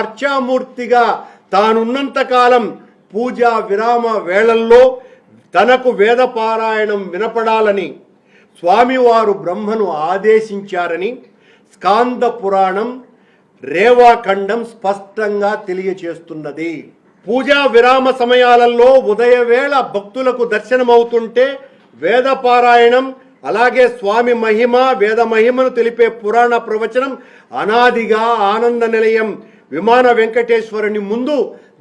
అర్చామూర్తిగా తానున్నంత కాలం పూజా విరామ వేళల్లో తనకు వేదపారాయణం వినపడాలని స్వామివారు బ్రహ్మను ఆదేశించారని స్కాంద పురాణం రేవాఖండం స్పష్టంగా తెలియచేస్తున్నది. పూజా విరామ సమయాలలో ఉదయవేళ భక్తులకు దర్శనమవుతుంటే వేదపారాయణం అలాగే స్వామి మహిమ వేద మహిమను తెలిపే పురాణ ప్రవచనం అనాదిగా ఆనంద నిలయం విమాన వెంకటేశ్వరుని ముందు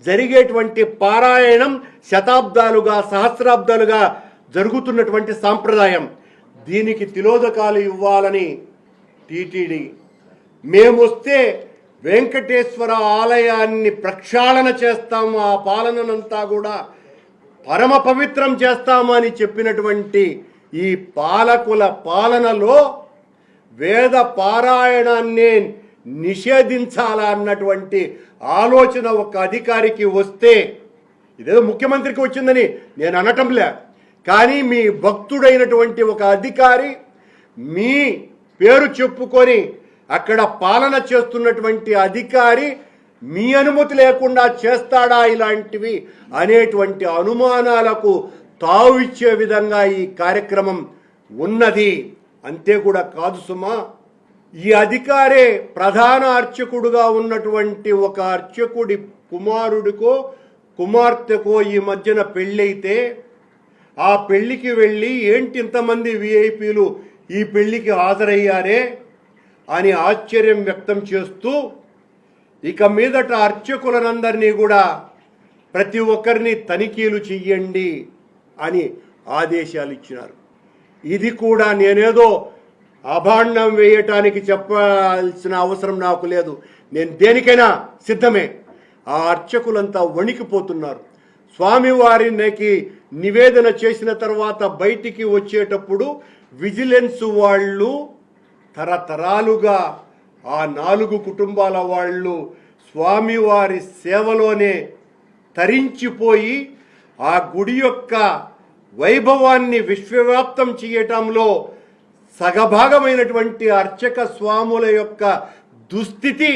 జరిగేటువంటి పారాయణం శతాబ్దాలుగా సహస్రాబ్దాలుగా జరుగుతున్నటువంటి సాంప్రదాయం. దీనికి తిలోదకాలు ఇవ్వాలని టీటీడీ. మేమొస్తే వెంకటేశ్వర ఆలయాన్ని ప్రక్షాళన చేస్తాము ఆ పాలననంతా కూడా పరమ పవిత్రం చేస్తాము అని చెప్పినటువంటి ఈ పాలకుల పాలనలో వేద పారాయణాన్ని నిషేధించాలా అన్నటువంటి ఆలోచన ఒక అధికారికి వస్తే ఇదేదో ముఖ్యమంత్రికి వచ్చిందని నేను అనటంలే. కానీ మీ భక్తుడైనటువంటి ఒక అధికారి మీ పేరు చెప్పుకొని అక్కడ పాలన చేస్తున్నటువంటి అధికారి మీ అనుమతి లేకుండా చేస్తాడా ఇలాంటివి అనేటువంటి అనుమానాలకు తావు ఇచ్చే విధంగా ఈ కార్యక్రమం ఉన్నది. అంతే కూడా కాదు సుమా. ఈ అధికారే ప్రధాన అర్చకుడుగా ఉన్నటువంటి ఒక అర్చకుడి కుమారుడికో కుమార్తెకో ఈ మధ్యన పెళ్ళైతే ఆ పెళ్ళికి వెళ్ళి ఏంటి ఇంతమంది విఐపీలు ఈ పెళ్ళికి హాజరయ్యారే అని ఆశ్చర్యం వ్యక్తం చేస్తూ ఇక మీదట అర్చకులనందరినీ కూడా ప్రతి ఒక్కరిని తనిఖీలు చెయ్యండి అని ఆదేశాలు ఇచ్చినారు. ఇది కూడా నేనేదో అభాండం వేయటానికి చెప్పాల్సిన అవసరం నాకు లేదు. నేను దేనికైనా సిద్ధమే. ఆ అర్చకులంతా వణికిపోతున్నారు. స్వామివారికి నివేదన చేసిన తర్వాత బయటికి వచ్చేటప్పుడు విజిలెన్స్ వాళ్ళు తరతరాలుగా ఆ నాలుగు కుటుంబాల వాళ్ళు స్వామివారి సేవలోనే తరించిపోయి ఆ గుడి యొక్క వైభవాన్ని విశ్వవ్యాప్తం చేయటంలో సగభాగమైనటువంటి అర్చక స్వాముల యొక్క దుస్థితి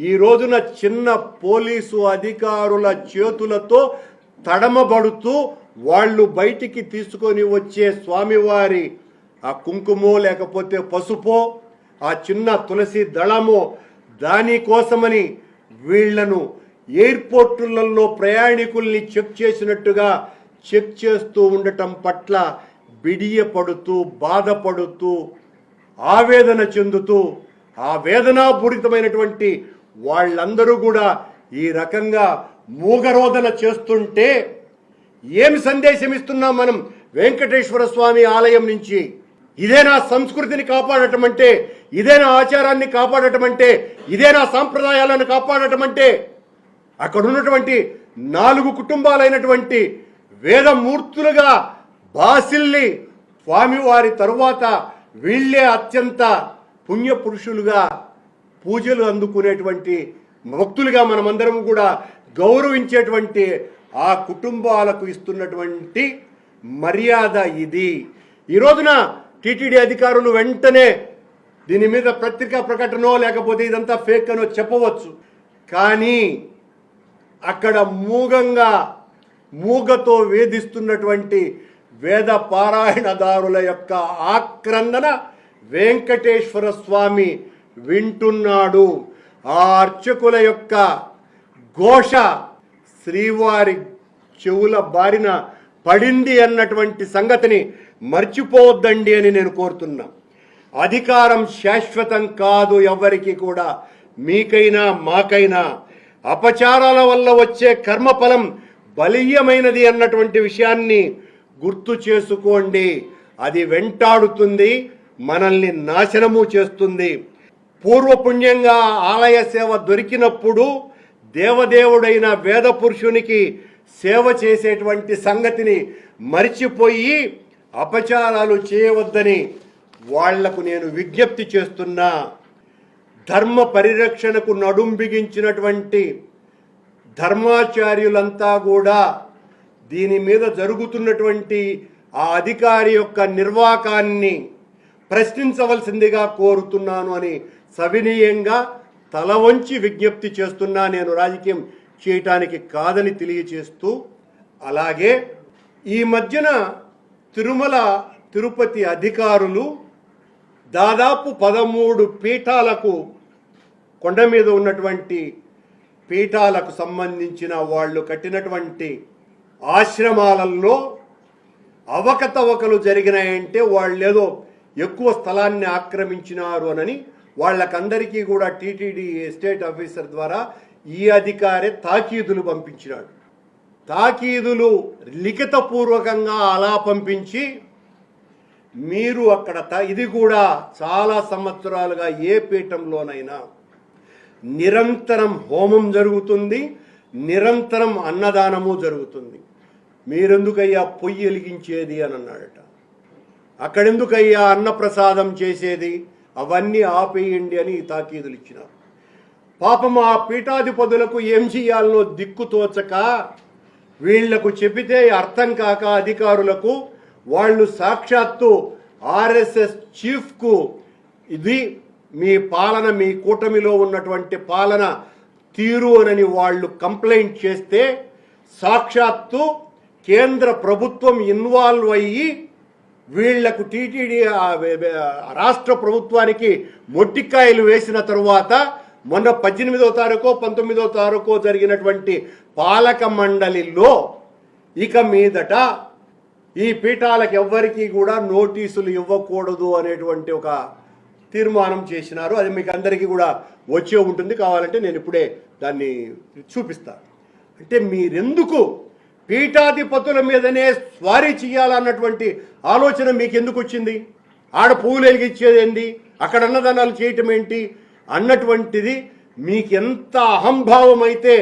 ఈ రోజున చిన్న పోలీసు అధికారుల చేతులతో తడమబడుతూ వాళ్ళు బయటికి తీసుకొని వచ్చే స్వామివారి ఆ కుంకుమో లేకపోతే పసుపో ఆ చిన్న తులసి దళమో దానికోసమని వీళ్ళను ఎయిర్పోర్టులలో ప్రయాణికుల్ని చెక్ చేసినట్టుగా చెక్ చేస్తూ ఉండటం పట్ల బిడియపడుతూ బాధపడుతూ ఆవేదన చెందుతూ ఆ వేదనాపూరితమైనటువంటి వాళ్ళందరూ కూడా ఈ రకంగా మూగరోధన చేస్తుంటే ఏమి సందేశం ఇస్తున్నాం మనం వెంకటేశ్వర స్వామి ఆలయం నుంచి? ఇదే నా సంస్కృతిని కాపాడటం అంటే ఇదేనా ఆచారాన్ని కాపాడటం అంటే ఇదే నా సాంప్రదాయాలను కాపాడటం అంటే అక్కడ ఉన్నటువంటి నాలుగు కుటుంబాలైనటువంటి వేదమూర్తులుగా బాసిల్లి స్వామివారి తరువాత వీళ్ళే అత్యంత పుణ్యపురుషులుగా పూజలు అందుకునేటువంటి భక్తులుగా మనమందరం కూడా గౌరవించేటువంటి ఆ కుటుంబాలకు ఇస్తున్నటువంటి మర్యాద ఇది. ఈ రోజున టీటీడీ అధికారులు వెంటనే దీని మీద పత్రికా ప్రకటనో లేకపోతే ఇదంతా ఫేక్ అనో చెప్పవచ్చు. కానీ అక్కడ మూగంగా మూగతో వేధిస్తున్నటువంటి వేద పారాయణదారుల యొక్క ఆక్రందన వెంకటేశ్వర స్వామి వింటున్నాడు. ఆ అర్చకుల యొక్క ఘోష శ్రీవారి చెవుల బారిన పడింది అన్నటువంటి సంగతిని మర్చిపోవద్దండి అని నేను కోరుతున్నా. అధికారం శాశ్వతం కాదు ఎవరికి కూడా. మీకైనా మాకైనా అపచారాల వల్ల వచ్చే కర్మఫలం బలీయమైనది అన్నటువంటి విషయాన్ని గుర్తు చేసుకోండి. అది వెంటాడుతుంది మనల్ని నాశనము చేస్తుంది. పూర్వపుణ్యంగా ఆలయ సేవ దొరికినప్పుడు దేవదేవుడైన వేద పురుషునికి సేవ చేసేటువంటి సంగతిని మరిచిపోయి అపచారాలు చేయవద్దని వాళ్ళకు నేను విజ్ఞప్తి చేస్తున్నా. ధర్మ పరిరక్షణకు నడుం బిగించినటువంటి ధర్మాచార్యులంతా కూడా దీని మీద జరుగుతున్నటువంటి ఆ అధికారి యొక్క నిర్వాకాన్ని ప్రశ్నించవలసిందిగా కోరుతున్నాను అని సవినీయంగా తల వంచి విజ్ఞప్తి చేస్తున్నా నేను రాజకీయం చేయటానికి కాదని తెలియచేస్తూ అలాగే ఈ మధ్యన తిరుమల తిరుపతి అధికారులు దాదాపు పదమూడు పీఠాలకు కొండ మీద ఉన్నటువంటి పీఠాలకు సంబంధించిన వాళ్ళు కట్టినటువంటి ఆశ్రమాలలో అవకతవకలు జరిగినాయంటే వాళ్ళేదో ఎక్కువ స్థలాన్ని ఆక్రమించినారు అనని వాళ్ళకందరికీ కూడా టీటీడీ ఎస్టేట్ ఆఫీసర్ ద్వారా ఈ అధికారి తాకీదులు పంపించినాడు. తాకీదులు లిఖితపూర్వకంగా అలా పంపించి మీరు అక్కడ త- ఇది కూడా చాలా సంవత్సరాలుగా ఏ పీఠంలోనైనా నిరంతరం హోమం జరుగుతుంది నిరంతరం అన్నదానము జరుగుతుంది. మీరెందుకయ్యా పొయ్యి వెలిగించేది అని అన్నాడట. అక్కడెందుకయ్యా అన్నప్రసాదం చేసేది? అవన్నీ ఆపేయండి అని తాకీదులు ఇచ్చినారు. పాపం ఆ పీఠాధిపతులకు ఏం చేయాలనో దిక్కు తోచక వీళ్ళకు చెబితే అర్థం కాక అధికారులకు వాళ్ళు సాక్షాత్తు ఆర్ఎస్ఎస్ చీఫ్కు ఇది మీ పాలన మీ కూటమిలో ఉన్నటువంటి పాలన తీరు అనని వాళ్ళు కంప్లైంట్ చేస్తే సాక్షాత్తు కేంద్ర ప్రభుత్వం ఇన్వాల్వ్ అయ్యి వీళ్ళకు టీటీడీ రాష్ట్ర ప్రభుత్వానికి మొట్టికాయలు వేసిన తరువాత మొన్న పద్దెనిమిదో తారీఖు పంతొమ్మిదో తారీఖు జరిగినటువంటి పాలక మండలిలో ఇక మీదట ఈ పీఠాలకు ఎవ్వరికీ కూడా నోటీసులు ఇవ్వకూడదు అనేటువంటి ఒక తీర్మానం చేసినారు. అది మీకు అందరికీ కూడా వచ్చే ఉంటుంది. కావాలంటే నేను ఇప్పుడే దాన్ని చూపిస్తాను అంటే మీరెందుకు పీఠాధిపతుల మీదనే స్వారీ చేయాలన్నటువంటి ఆలోచన మీకు ఎందుకు వచ్చింది? ఆడ పువ్వులు వెలిగించేది ఏంటి అక్కడ అన్నదానాలు చేయటం ఏంటి? అన్నటువంటిది మీకు ఎంత అహంభావం అయితే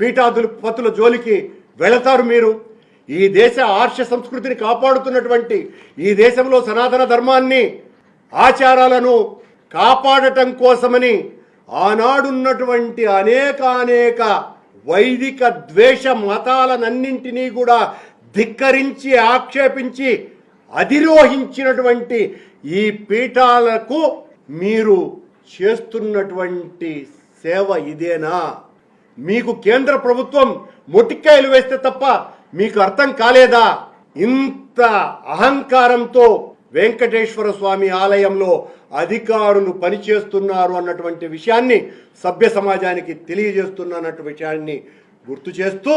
పీఠాధిపతుల జోలికి వెళతారు మీరు? ఈ దేశ ఆర్ష సంస్కృతిని కాపాడుతున్నటువంటి ఈ దేశంలో సనాతన ధర్మాన్ని ఆచారాలను కాపాడటం కోసమని ఆనాడున్నటువంటి అనేక అనేక వైదిక ద్వేష మతాలనన్నింటినీ కూడా ధిక్కరించి ఆక్షేపించి అధిరోహించినటువంటి ఈ పీఠాలకు మీరు చేస్తున్నటువంటి సేవ ఇదేనా? మీకు కేంద్ర ప్రభుత్వం మొటిక్కాయలు వేస్తే తప్ప మీకు అర్థం కాలేదా? ఇంత అహంకారంతో వెంకటేశ్వర స్వామి ఆలయంలో అధికారులు పనిచేస్తున్నారు అన్నటువంటి విషయాన్ని సభ్య సమాజానికి తెలియజేస్తున్నటువంటి విషయాన్ని గుర్తు చేస్తూ